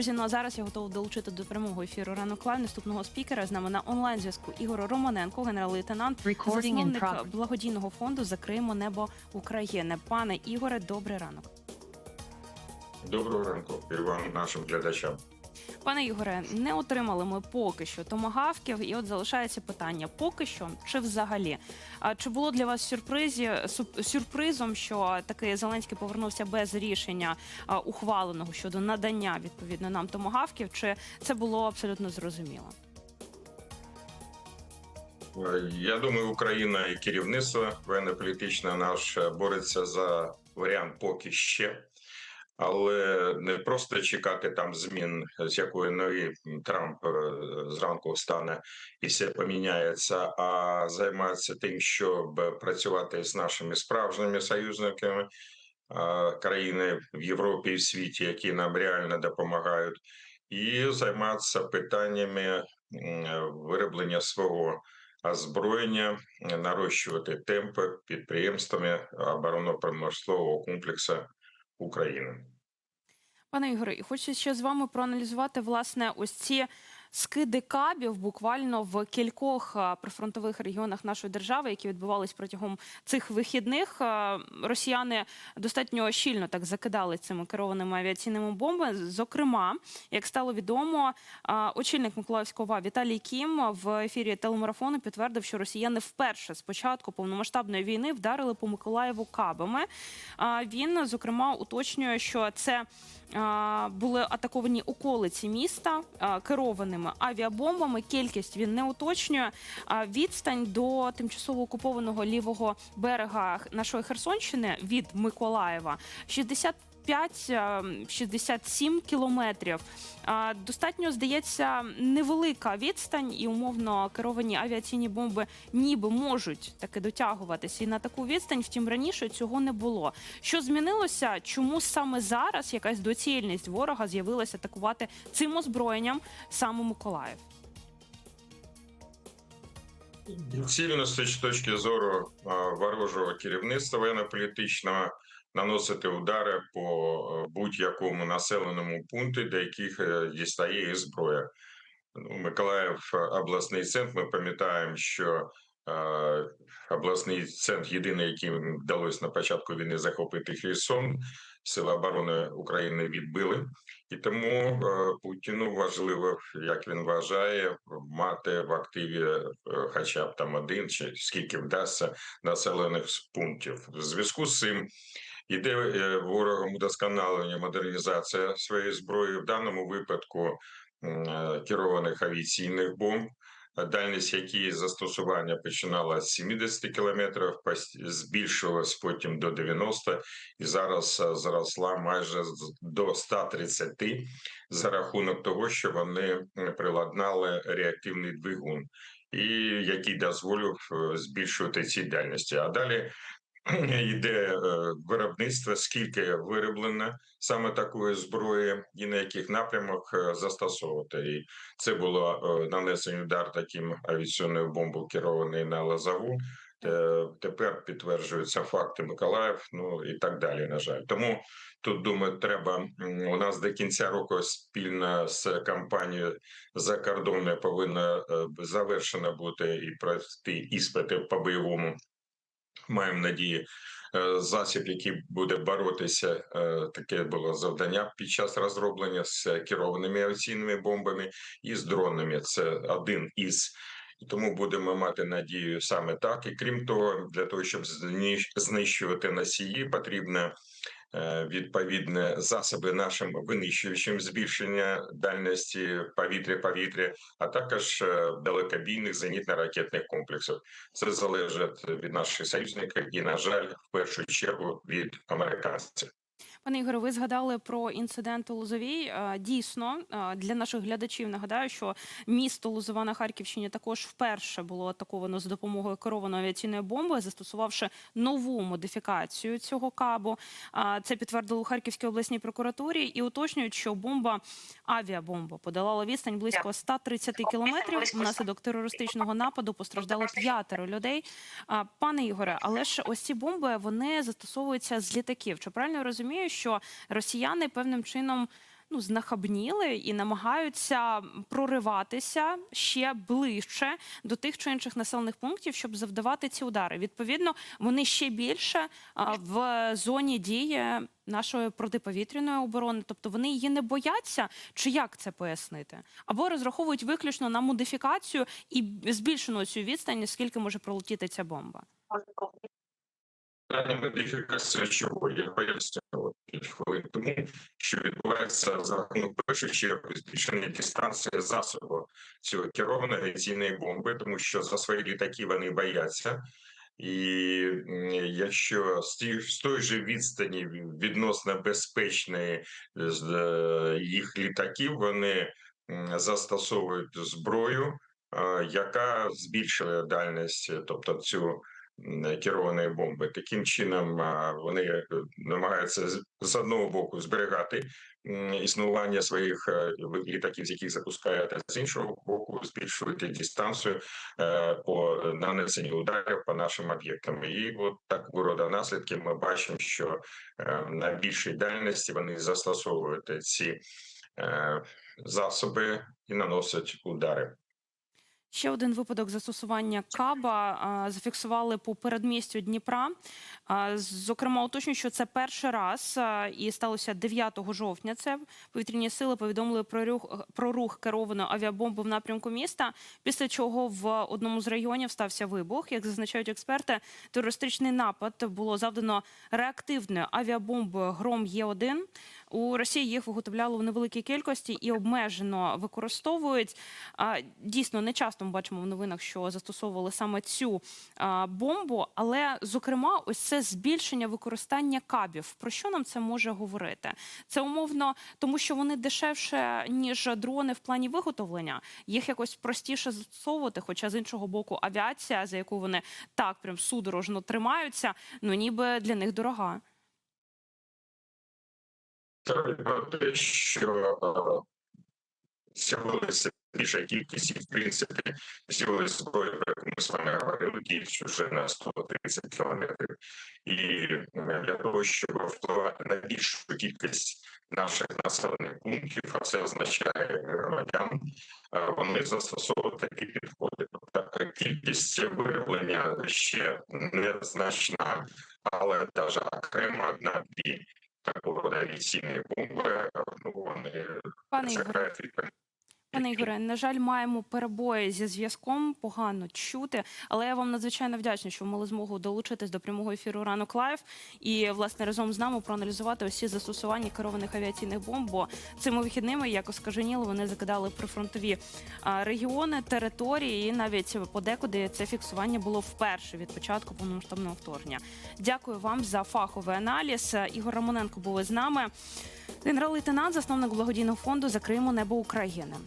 Друзі, ну а зараз я готова долучити до прямого ефіру ранок лайв наступного спікера. З нами на онлайн зв'язку Ігор Романенко, генерал-лейтенант, засновник благодійного фонду Закриємо небо України. Пане Ігоре, добрий ранок. Доброго ранку і вам, нашим глядачам. Пане Ігоре, не отримали ми поки що томагавків, і от залишається питання: поки що чи взагалі? А чи було для вас сюрпризі сюрпризом, що таки Зеленський повернувся без рішення а, ухваленого щодо надання відповідно нам томагавків? Чи це було абсолютно зрозуміло? Я думаю, Україна і керівництво воєнно-політичне наш бореться за варіант поки ще, але не просто чекати там змін, з якої новий Трамп е, зранку встане і все поміняється, а займатися тим, щоб працювати з нашими справжніми союзниками. е, Країни в Європі і в світі, які нам реально допомагають, і займатися питаннями вироблення свого озброєння, нарощувати темпи підприємствами оборонно-промислового комплексу України. Пане Ігоре, хочу ще з вами проаналізувати власне ось ці скиди кабів буквально в кількох прифронтових регіонах нашої держави, які відбувались протягом цих вихідних. Росіяни достатньо щільно так закидали цими керованими авіаційними бомбами. Зокрема, як стало відомо, очільник Миколаївського Віталій Кім в ефірі телемарафону підтвердив, що росіяни вперше з початку повномасштабної війни вдарили по Миколаєву кабами. Він зокрема уточнює, що це були атаковані околиці міста а, керованими авіабомбами. Кількість він не уточнює. А Відстань до тимчасово окупованого лівого берега нашої Херсонщини від Миколаєва 60 65-67 ем, кілометрів. Достатньо здається невелика відстань, і умовно керовані авіаційні бомби ніби можуть таки дотягуватися і на таку відстань. Втім, раніше цього не було. Що змінилося? Чому саме зараз якась доцільність ворога з'явилася атакувати цим озброєнням саме Миколаїв? Доцільно з точки зору ворожого керівництва воєнно-політичного наносити удари по е, будь-якому населеному пункті, до яких е, дістає зброя. Ну, Миколаїв е, обласний центр. Ми пам'ятаємо, що обласний центр єдиний, яким вдалося на початку війни захопити Херсон. Сили оборони України відбили, і тому е, Путіну важливо, як він вважає, мати в активі е, хоча б там один чи скільки вдасться населених пунктів. В зв'язку з цим іде е, ворогом удосконалення модернізація своєї зброї в даному випадку керованих авіаційних бомб. Дальність які застосування починала з 70 кілометрів, збільшилась потім до 90 і зараз е, зросла майже до 130 за рахунок того, що вони приладнали реактивний двигун, і який дозволив е, збільшувати ці дальності. А далі йде е, виробництво, скільки вироблено саме такої зброї, і на яких напрямок е, застосовувати. І це було е, нанесений удар таким авіаційною бомбою, керований на Лазову. Е, Тепер підтверджуються факти Миколаїв, ну і так далі. На жаль, тому тут думаю, треба у нас до кінця року спільно з компанією закордонною повинна завершена бути і пройти іспити по бойовому. Маємо надії. е, Засіб, який буде боротися, е, таке було завдання під час розроблення з керованими авіаційними бомбами і з дронами. Це один із і тому будемо мати надію саме так. І крім того, для того, щоб знищувати носії, потрібно е, відповідні засоби нашим винищувачам збільшення дальності повітря-повітря, а також е, далекобійних зенітно-ракетних комплексів. Це залежить від наших союзників і, на жаль, в першу чергу від американців. Пане Ігоре, ви згадали про інцидент у Лозовій. Е, Дійсно, е, для наших глядачів нагадаю, що місто Лозова на Харківщині також вперше було атаковано за допомогою керованої авіаційної бомби, застосувавши нову модифікацію цього кабу. Е, Це підтвердили у Харківській обласній прокуратурі і уточнюють, що бомба авіабомба подолала відстань близько 130 кілометрів. Внаслідок терористичного нападу постраждало п'ятеро людей. Пане Ігоре, але ж ось ці бомби вони застосовуються з літаків. Чи правильно я розумію, що росіяни певним чином ну знахабніли і намагаються прориватися ще ближче до тих чи інших населених пунктів, щоб завдавати ці удари. Відповідно, вони ще більше а, в зоні дії нашої протиповітряної оборони, тобто вони її не бояться, чи як це пояснити, або розраховують виключно на модифікацію і збільшену цю відстань, скільки може пролетіти ця бомба. Модифікації чого я пояснював кілька хвилин тому, що відбувається за рахунок першої черги збільшення дистанції засобу цього керованої авіаційної бомби, тому що за свої літаки вони бояться. І якщо з тої ж відстані відносно безпечної е, їх літаків, вони застосовують зброю, е, яка збільшує дальність, тобто цю керованої бомби. Таким чином вони е, намагаються з- одного боку зберігати існування своїх е, літаків, з яких запускають, а з іншого боку збільшувати дистанцію е, по нанесенню ударів по нашим об'єктам. І от такого роду наслідки ми бачимо, що е, на більшій дальності вони застосовують ці е, засоби і наносять удари. Ще один випадок застосування каба зафіксували по передмістю Дніпра. Зокрема, уточнюю, що це перший раз і сталося 9 жовтня. Це повітряні сили повідомили про рух про рух керованої авіабомби в напрямку міста. Після чого в одному з районів стався вибух. Як зазначають експерти, терористичний напад було завдано реактивною авіабомбою Гром Є1. У Росії їх виготовляли в невеликій кількості і обмежено використовують. Дійсно, не часто ми бачимо в новинах, що застосовували саме цю бомбу. Але, зокрема, ось це збільшення використання кабів. Про що нам це може говорити? Це умовно, тому що вони дешевше ніж дрони в плані виготовлення. Їх якось простіше застосовувати. Хоча з іншого боку, авіація, за яку вони так прям судорожно тримаються, ну ніби для них дорога. Треба те, що е, з'явилася більша кількість, і в принципі з'явилася зброя, про яку ми з вами говорили, діючи вже на 130 кілометрів. І е, для того, щоб впливати на більшу кількість наших населених пунктів, а це означає громадян, е, вони застосовують такі підходи. Тобто кількість вироблення ще незначна, але навіть окремо одна-дві такого роду авіаційні бомби, ну вони Пане чекають відповідь. Пане Ігоре, на жаль, маємо перебої зі зв'язком, погано чути, але я вам надзвичайно вдячна, що ви мали змогу долучитись до прямого ефіру ранок лайв і власне разом з нами проаналізувати усі застосування керованих авіаційних бомб. Бо цими вихідними, як оскаженіло, вони закидали прифронтові регіони, території, і навіть подекуди це фіксування було вперше від початку повномасштабного вторгнення. Дякую вам за фаховий аналіз. Ігор Романенко був із нами. Генерал-лейтенант, засновник благодійного фонду Закриємо небо України.